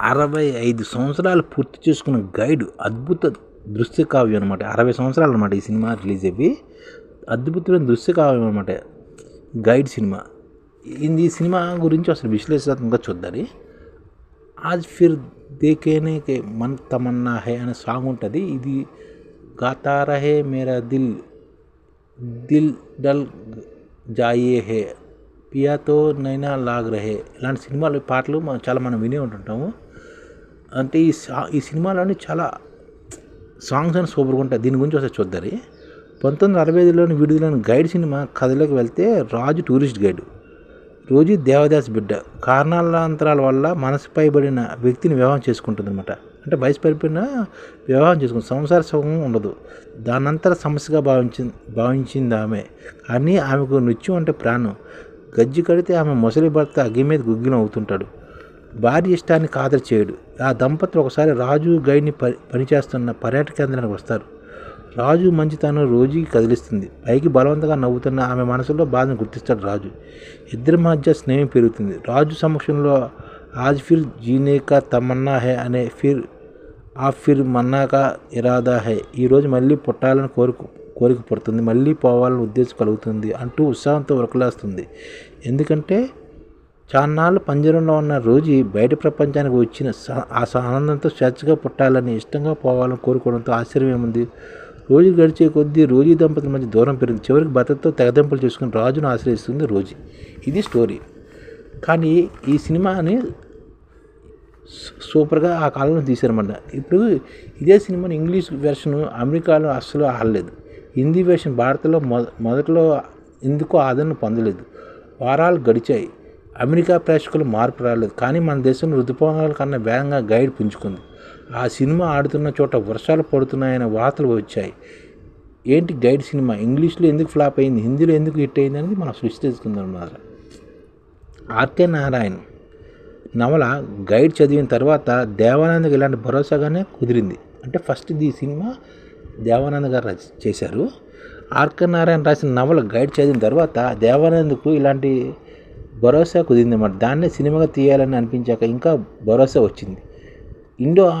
అరవై ఐదు సంవత్సరాలు పూర్తి చేసుకున్న గైడ్ అద్భుత దృశ్య కావ్యం అనమాట అరవై సంవత్సరాలు అనమాట ఈ సినిమా రిలీజ్ అయ్యి. అద్భుతమైన దృశ్య కావ్యం అనమాట గైడ్ సినిమా. ఇది ఈ సినిమా గురించి అసలు విశ్లేషణాత్మకంగా చూద్దాం ఆజ్ ఫిర్ దేకేనే కే మన్ తమన్నా హే అనే సాంగ్ ఉంటుంది. ఇది గాతా హే మేరా దిల్ దిల్ డల్ జాయే హే పియాతో నైనా లాగ్ రహే. ఇలాంటి సినిమాలు పాటలు మనం చాలా మనం వినే ఉంటుంటాము. అంటే ఈ సా ఈ సినిమాలోని చాలా సాంగ్స్ అని సూపర్గా ఉంటాయి. దీని గురించి ఒకసారి చూద్దరి. పంతొమ్మిది అరవై ఐదులోని విడుదలైన గైడ్ సినిమా కథలోకి వెళ్తే రాజు టూరిస్ట్ గైడ్. రోజు దేవదాస్ బిడ్డ. కారణాలంతరాల వల్ల మనసు పైబడిన వ్యక్తిని వివాహం చేసుకుంటుంది అనమాట అంటే వయసు పడిపోయిన వివాహం చేసుకుంటుంది. సంసార సుఖం ఉండదు. దానంతర సమస్యగా భావించి భావించింది ఆమె కానీ ఆమెకు నృత్యం అంటే ప్రాణం. గజ్జి కడితే ఆమె ముసలి భర్త అగ్గి మీద గుగ్గిలం అవుతుంటాడు. భార్య ఇష్టాన్ని ఖాతరు చేయడు. ఆ దంపతులు ఒకసారి రాజు గైడ్ని పని పనిచేస్తున్న పర్యాటక కేంద్రానికి వస్తారు. రాజు మంచితనం రోజుకి కదిలిస్తుంది. పైకి బలవంతంగా నవ్వుతున్న ఆమె మనసులో బాధను గుర్తిస్తాడు రాజు. ఇద్దరి మధ్య స్నేహం పెరుగుతుంది. రాజు సమక్షంలో ఆజ్ ఫిర్ జీనే కా తమన్నా హే అనే ఫిర్ ఆ ఫిర్ మన్నాక ఇరాదా హే. ఈరోజు మళ్ళీ పుట్టాలని కోరిక కోరిక పుడుతుంది. మళ్ళీ పోవాలని ఉద్దేశం కలుగుతుంది అంటూ ఉత్సాహంతో ఉరకలేస్తుంది. ఎందుకంటే చాన్నాళ్ళు పంజరంలో ఉన్న రోజు బయట ప్రపంచానికి వచ్చిన స- ఆ స- ఆనందంతో స్వేచ్ఛగా పుట్టాలని ఇష్టంగా పోవాలని కోరుకోవడంతో ఆశ్చర్యం ఏముంది రోజు గడిచే కొద్దీ రోజు దంపతుల మధ్య దూరం పెరిగింది. చివరికి భర్తతో తెగదెంపులు చేసుకుని రాజును ఆశ్రయిస్తుంది రోజు. ఇది స్టోరీ. కానీ ఈ సినిమాని సూపర్గా ఆ కాలంలో తీశారన్నమాట. ఇప్పుడు ఇదే సినిమాని ఇంగ్లీష్ వెర్షన్ అమెరికాలో అస్సలు ఆడలేదు. హిందీ వెర్షన్ భారత్లో మొ మొదట్లో ఎందుకో ఆదరణ పొందలేదు. వారాలు గడిచాయి. అమెరికా ప్రేక్షకులు మార్పు రాలేదు. కానీ మన దేశంలో రుతుపవనాల కన్నా వేగంగా గైడ్ పుంజుకుంది. ఆ సినిమా ఆడుతున్న చోట వర్షాలు పడుతున్నాయనే వార్తలు వచ్చాయి. ఏంటి గైడ్ సినిమా? ఇంగ్లీష్లో ఎందుకు ఫ్లాప్ అయింది? హిందీలో ఎందుకు హిట్ అయింది అనేది మనం సృష్టించుకుందాం అన్నమాట ఆర్కే నారాయణ్ నవల గైడ్ చదివిన తర్వాత దేవానందకి ఇలాంటి భరోసాగానే కుదిరింది. అంటే ఫస్ట్ ఈ సినిమా దేవానంద గారు చేశారు. ఆర్కే నారాయణ రాసిన నవల గైడ్ చదివిన తర్వాత దేవానందకు ఇలాంటి భరోసా కుదిరింది అన్నమాట. దాన్నే సినిమాగా తీయాలని అనిపించాక ఇంకా భరోసా వచ్చింది. ఇండో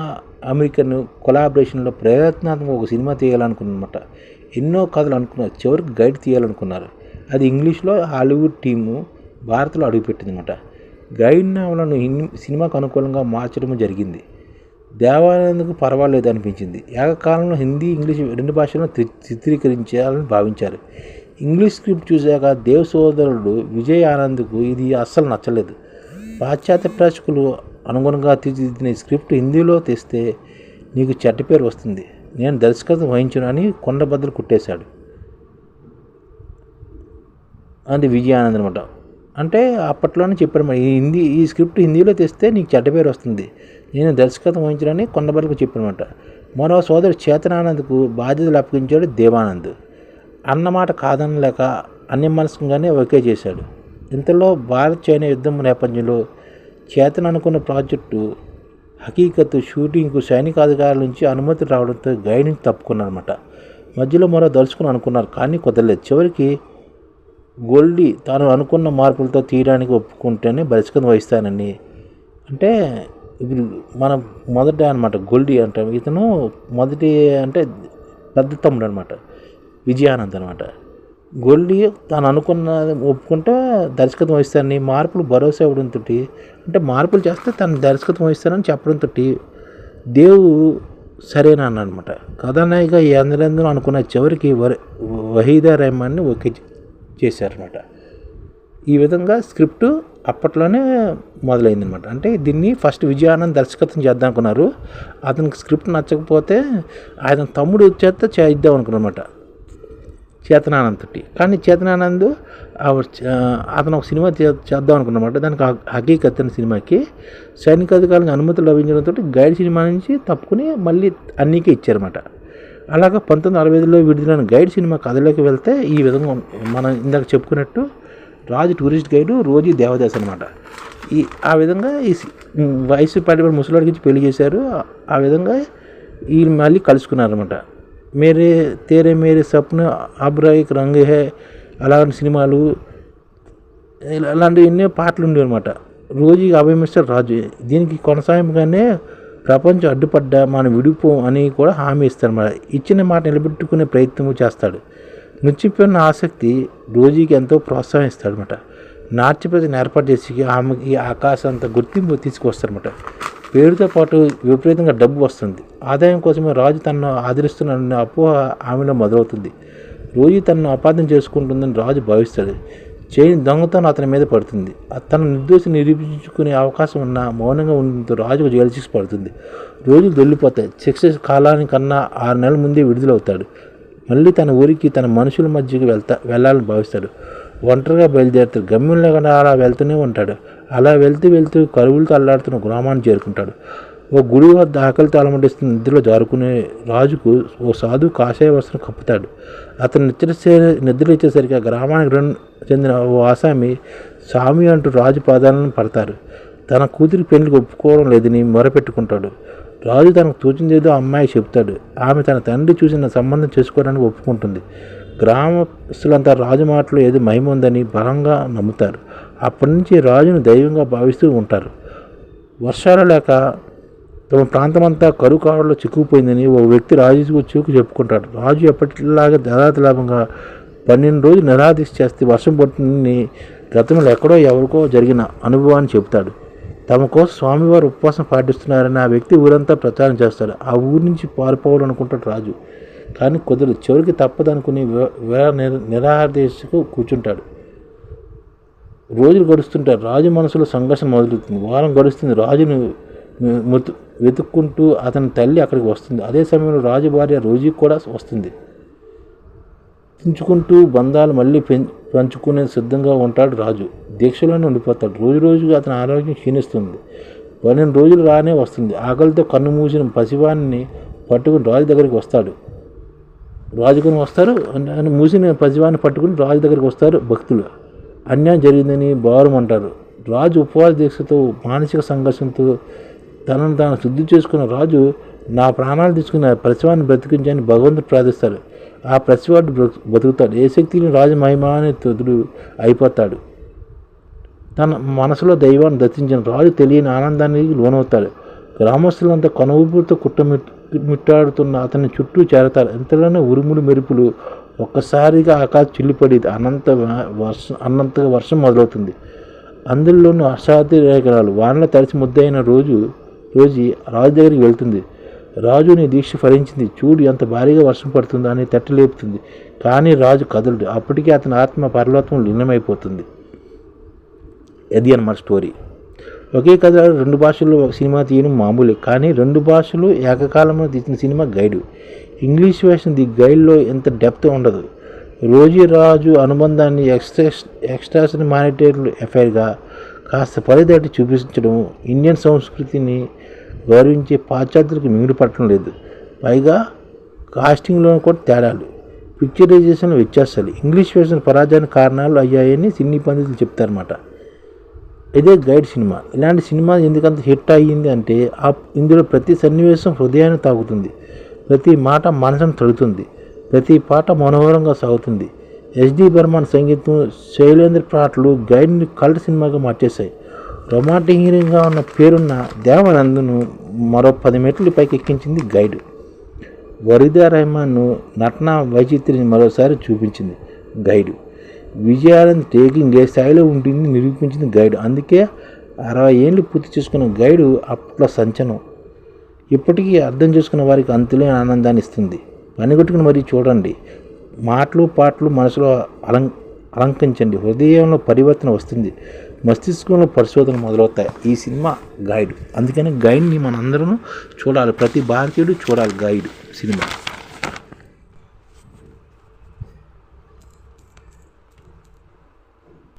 అమెరికన్ కొలాబరేషన్లో ప్రయత్నాత్మక ఒక సినిమా తీయాలనుకున్నమాట. ఎన్నో కథలు అనుకున్నారు. చివరికి గైడ్ తీయాలనుకున్నారు. అది ఇంగ్లీష్లో హాలీవుడ్ టీము భారత్లో అడుగుపెట్టిందన్నమాట. గైడ్ నవలను సినిమాకు అనుకూలంగా మార్చడం జరిగింది. దేవానందకు పర్వాలేదు అనిపించింది. ఏకకాలంలో హిందీ ఇంగ్లీష్ రెండు భాషలను చిత్రీకరించాలని భావించారు. ఇంగ్లీష్ స్క్రిప్ట్ చూశాక దేవ్ సోదరుడు విజయ్ ఆనంద్కు ఇది అస్సలు నచ్చలేదు. పాశ్చాత్య ప్రేక్షకులు అనుగుణంగా తీర్చిదిద్దిన ఈ స్క్రిప్ట్ హిందీలో తెస్తే నీకు చెడ్డ పేరు వస్తుంది. నేను దర్శకత్వం వహించను అని కొండ కుట్టేశాడు. అది విజయానంద్ అనమాట అంటే అప్పట్లోనే చెప్పాడు మరి ఈ హిందీ ఈ స్క్రిప్ట్ హిందీలో తెస్తే నీకు చెడ్డ పేరు వస్తుంది. నేను దర్శకత్వం వహించడని కొండబలకు చెప్పానమాట మరో సోదరు చేతనానంద్కు బాధ్యతలు అప్పగించాడు దేవానంద్. అన్నమాట కాదనలేక అన్యమనస్కంగానే ఓకే చేశాడు. ఇంతలో భారత్ చైనా యుద్ధం నేపథ్యంలో చేతన అనుకున్న ప్రాజెక్టు హకీకత్ షూటింగ్కు సైనిక అధికారుల నుంచి అనుమతి రావడంతో గైడ్ నుంచి తప్పుకున్నారన్నమాట. మధ్యలో మరో దలుచుకుని అనుకున్నారు కానీ కుదరలేదు. చివరికి గోల్డీ తాను అనుకున్న మార్పులతో తీయడానికి ఒప్పుకుంటేనే బలిస్కం వహిస్తానని. అంటే ఇది మన మొదట అనమాట గోల్డీ అంటాం. ఇతను మొదటి అంటే పెద్ద తమ్ముడు అనమాట విజయానంద్ అనమాట గొల్లి తాను అనుకున్న ఒప్పుకుంటే దర్శకత్వం వహిస్తానని మార్పులు భరోసా ఇవ్వడంతో అంటే మార్పులు చేస్తే తను దర్శకత్వం వహిస్తానని చెప్పడంతో దేవు సరేనా అన్నమాట కథానాయిక ఈ అనుకున్న చివరికి వహీదా రెహమాన్ని ఓకే చేశారనమాట. ఈ విధంగా స్క్రిప్ట్ అప్పట్లోనే మొదలైందనమాట. అంటే దీన్ని ఫస్ట్ విజయానంద్ దర్శకత్వం చేద్దాం అనుకున్నారు. అతనికి స్క్రిప్ట్ నచ్చకపోతే ఆయన తమ్ముడు చేత చేద్దాం అనుకున్నమాట చేతనానంద్ తోటి కానీ చేతనానంద్ అతను ఒక సినిమా చేద్దాం అనుకున్నమాట. దానికి హకీకత్ అనే సినిమాకి సైనిక అధికారులకు అనుమతులు లభించడంతో గైడ్ సినిమా నుంచి తప్పుకుని మళ్ళీ అన్నీకే ఇచ్చారన్నమాట. అలాగే పంతొమ్మిది అరవై ఐదులో విడుదలైన గైడ్ సినిమా కథలోకి వెళ్తే ఈ విధంగా మనం ఇందాక చెప్పుకున్నట్టు రాజు టూరిస్ట్ గైడు రోజు దేవదాస్ అనమాట ఈ ఆ విధంగా ఈ సి- వయసు పడిపోయిన ముసలాడికి పెళ్ళి చేశారు. ఆ- విధంగా వీళ్ళు మళ్ళీ కలుసుకున్నారన్నమాట. మేరే తేరే మేరే సప్న అబ్రాయిక్ రంగ్ హే అలాంటి సినిమాలు ఇలా- అలాంటి ఎన్నో పాటలు ఉండేవి అనమాట రోజుకి అభయమిస్తారు రాజు దీనికి కొనసాగింపుగానే ప్రపంచం అడ్డుపడ్డ మనం విడిపో అని కూడా హామీ ఇస్తాడు మరి ఇచ్చిన మాట నిలబెట్టుకునే ప్రయత్నం చేస్తాడు నృత్యపైన ఆసక్తి రోజుకి ఎంతో ప్రోత్సాహిస్తాడు అనమాట నాట్య ప్రతిని ఏర్పాటు చేసి ఆమెకి ఆకాశం అంత గుర్తింపు తీసుకొస్తారన్నమాట పేరుతో పాటు విపరీతంగా డబ్బు వస్తుంది. ఆదాయం కోసమే రాజు తనను ఆదరిస్తున్న అపోహ ఆమెలో మొదలవుతుంది. రోజు తనను అపార్థం చేసుకుంటుందని రాజు భావిస్తాడు. చేయని దొంగతనం అతని మీద పడుతుంది. తన నిర్దోషి నిరూపించుకునే అవకాశం ఉన్న మౌనంగా ఉండడంతో రాజుకు జైలు శిక్ష పడుతుంది. రోజులు దొల్లిపోతాయి. శిక్ష కాలానికన్నా ఆరు నెలల ముందే విడుదలవుతాడు. మళ్ళీ తన ఊరికి తన మనుషుల మధ్యకి వెళ్తా వెళ్ళాలని భావిస్తాడు. ఒంటరిగా బయలుదేరుతాడు గమ్యం లేకుండా అలా వెళ్తూనే ఉంటాడు. అలా వెళ్తూ వెళ్తూ కరువులతో అల్లాడుతున్న గ్రామాన్ని చేరుకుంటాడు. ఓ గుడి వద్ద ఆకలితో అలమటిస్తున్న నిద్రలో జారుకునే రాజుకు ఓ సాధువు కాషాయ వస్త్రం కప్పుతాడు. అతను నిద్ర నిద్ర ఇచ్చేసరికి ఆ గ్రామానికి రెండు చెందిన ఓ ఆసామి స్వామి అంటూ రాజు పాదాలను పడతారు. తన కూతురి పెళ్ళికి ఒప్పుకోవడం లేదని మొరపెట్టుకుంటాడు. రాజు తనకు తోచిందేదో అమ్మాయి చెప్తాడు ఆమె తన తండ్రి చూసిన సంబంధం చేసుకోవడానికి ఒప్పుకుంటుంది. గ్రామస్తులంతా రాజు మాటలో ఏదో మహిమ ఉందని బలంగా నమ్ముతారు. అప్పటి నుంచి రాజును దైవంగా భావిస్తూ ఉంటారు. వర్షాలు లేక తమ ప్రాంతమంతా కరువు కావడంలో చిక్కుకుపోయిందని ఓ వ్యక్తి రాజుకు చూకు చెప్పుకుంటాడు. రాజు ఎప్పటిలాగా దాదాపు లాభంగా పన్నెండు రోజులు నిరాదీశ చేస్తే వర్షం పడుతుందని గతంలో ఎక్కడో ఎవరికో జరిగిన అనుభవాన్ని చెబుతాడు. తమ కోసం స్వామివారు ఉపవాసం పాటిస్తున్నారని ఆ వ్యక్తి ఊరంతా ప్రచారం చేస్తాడు. ఆ ఊరి నుంచి పారిపోవాలనుకుంటాడు రాజు. కానీ కుదరదు. చివరికి తప్పదనుకుని నిరాహార దీక్షకు కూర్చుంటాడు. రోజులు గడుస్తుంటారు రాజు మనసులో సంఘర్షణ మొదలవుతుంది. వారం గడుస్తుంది. రాజును మృతు వెతుక్కుంటూ అతని తల్లి అక్కడికి వస్తుంది. అదే సమయంలో రాజు భార్య రోజు కూడా వస్తుంది. పెంచుకుంటూ బంధాలు మళ్ళీ పెం పంచుకునే సిద్ధంగా ఉంటాడు రాజు. దీక్షలోనే ఉండిపోతాడు. రోజు రోజుగా అతని ఆరోగ్యం క్షీణిస్తుంది. పన్నెండు రోజులు రానే వస్తుంది. ఆకలితో కన్ను మూసిన పసివాన్ని పట్టుకుని రాజు దగ్గరికి వస్తాడు. రాజుకొని వస్తారు. మూసిన పసివాన్ని పట్టుకుని రాజు దగ్గరికి వస్తారు భక్తులు. అన్యాయం జరిగిందని భారం అంటారు. రాజు ఉపవాస దీక్షతో మానసిక సంఘర్షంతో తనను తాను శుద్ధి చేసుకున్న రాజు నా ప్రాణాలు తీసుకున్న ప్రతివాన్ని బ్రతికించని భగవంతుడు ప్రార్థిస్తాడు. ఆ ప్రతివాడు బ్రతుకుతాడు. ఏ శక్తిని రాజు మహిమానితుడు అయిపోతాడు. తన మనసులో దైవాన్ని దర్శించిన రాజు తెలియని ఆనందానికి లోనవుతాడు. గ్రామస్తులంతా కొనవుపుతో కుట్టమిట్టాడుతున్న అతని చుట్టూ చేరతారు. ఎంతలోనే ఉరుములు మెరుపులు ఒక్కసారిగా ఆకాశం చిల్లిపడి అనంత వర్షం అన్నంతగా వర్షం మొదలవుతుంది. అందులోనూ అసాధ్య రేఖలు వానలో తడిసి ముద్దయిన రోజు రోజు రాజు దగ్గరికి వెళ్తుంది. రాజు నీ దీక్ష ఫలించింది. చూడు ఎంత భారీగా వర్షం పడుతుందో అని తట్టలేపుతుంది కానీ రాజు కదలడు. అప్పటికే అతని ఆత్మ పరలోత్వం లీనమైపోతుంది. అది అన్నమాట స్టోరీ. ఒకే కథ రెండు భాషల్లో సినిమా తీయడం మామూలే కానీ రెండు భాషలు ఏకకాలంలో తీసిన cinema guide. English version the గైడ్లో ఎంత డెప్త్ ఉండదు. రోజీ రాజు అనుబంధాన్ని ఎక్స్ట్రా ఎక్స్ట్రాస్ మానిటరీ ఎఫైర్గా కాస్త పరిదాటి చూపించడం ఇండియన్ సంస్కృతిని గౌరవించే పాశ్చాత్యులకు మిగిలి పట్టడం లేదు. పైగా కాస్టింగ్లో కూడా తేడాలు. పిక్చరైజేషన్ వ్యత్యాసాలు. ఇంగ్లీష్ వేసిన పరాజయానికి కారణాలు అయ్యాయని సినీ పండితులు చెప్తారన్నమాట. ఇదే గైడ్ సినిమా. ఇలాంటి సినిమా ఎందుకంత హిట్ అయ్యింది అంటే ఆ ఇందులో ప్రతి సన్నివేశం హృదయాన్ని తాగుతుంది ప్రతి మాట మనసును తడుతుంది. ప్రతి పాట మనోహరంగా సాగుతుంది. ఎస్డి బర్మన్ సంగీతం శైలేంద్ర పాటలు గైడ్ని కల్ట్ సినిమాగా మార్చేశాయి. రొమాంటిక్ హీరోగా ఉన్న పేరున్న దేవానందను మరో పది మెట్లు పైకి ఎక్కించింది గైడ్. వరిదా రెహమాన్ను నటన వైచిత్రిని మరోసారి చూపించింది గైడ్. విజయాలను టేకింగ్ ఏ స్థాయిలో ఉంటుంది నిరూపించింది గైడ్. అందుకే అరవై ఏళ్ళు పూర్తి చేసుకున్న గైడు అప్పట్లో సంచనం ఇప్పటికీ అర్థం చేసుకున్న వారికి అంతులేని ఆనందాన్ని ఇస్తుంది. పనిగొట్టుకుని మరీ చూడండి. మాటలు పాటలు మనసులో అలం అలంకరించండి. హృదయంలో పరివర్తన వస్తుంది. మస్తిష్కంలో పరిశోధన మొదలవుతాయి. ఈ సినిమా గైడ్. అందుకని గైడ్ని మనందరం చూడాలి. ప్రతి భారతీయుడు చూడాలి గైడ్ సినిమా.